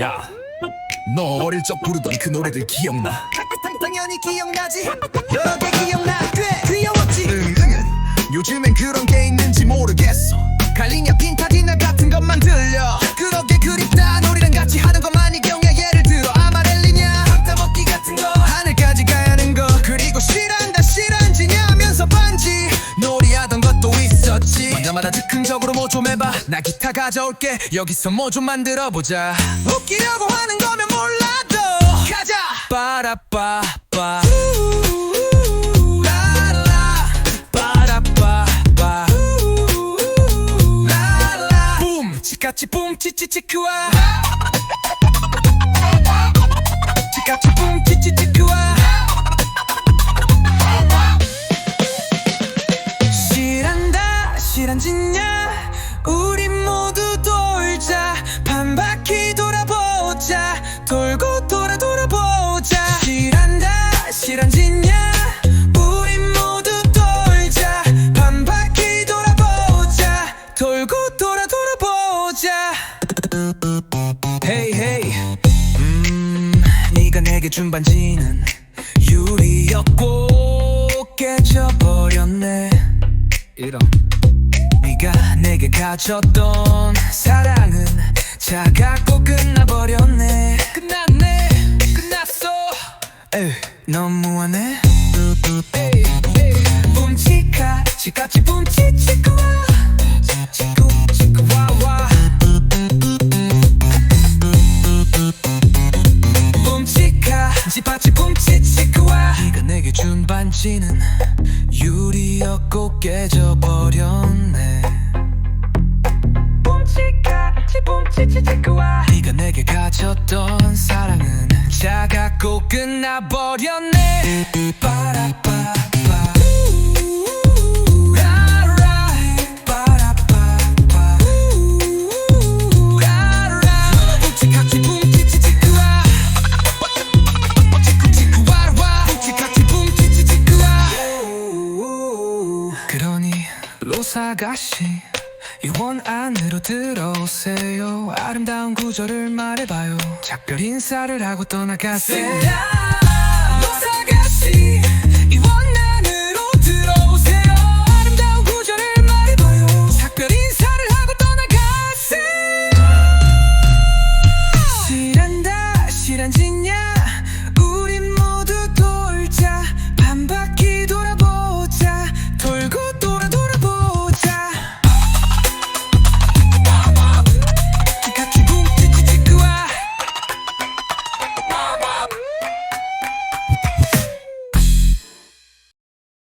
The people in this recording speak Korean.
야, 너 어릴 적 부르던 그 노래들 기억나? 당- 당연히 기억나지? 여러 개 기억나. 꽤 귀여웠지? 응, 응은 요즘엔 그런 게 있는지 모르겠어. 갈리냐 빈타지나 같은 것만 들려. 그렇게 그립다 우리랑 같이 하는 것만 이 경해 예를 들어 아마렐리냐. 밥다 먹기 같은 거. 하늘까지 가야 하는 거. 그리고 실한다 실한지냐면서 반지. 놀이하던 것도 있었지. 먼저마다 즉흥적으로 뭐좀 해봐 나 기타 가져올게. 여기서 뭐 좀 만들어보자. 웃기려고 하는 거면 몰라도. 가자! 빠라빠빠. 라라. 빠라빠빠. 라라. 붐! 치카치 붐 치치치크와 헤이 헤이 음 네가 내게 준 반지는 유리였고 깨져버렸네. 이런. 네가 내게 가졌던 사랑은 차갑고 끝나버렸네. 끝났네. 끝났어. 에이 너무하네. 에이 에이. 붐치카 치카치 붐치치쿠 준 반지는 유리였고 깨져버렸네. 붐치카 지붐치치치크와. 네가 내게 가졌던 사랑은 차갑고 끝나버렸네. 빠라빠 로사가씨 이원 안으로 들어오세요. 아름다운 구절을 말해봐요. 작별 인사를 하고 떠나가세요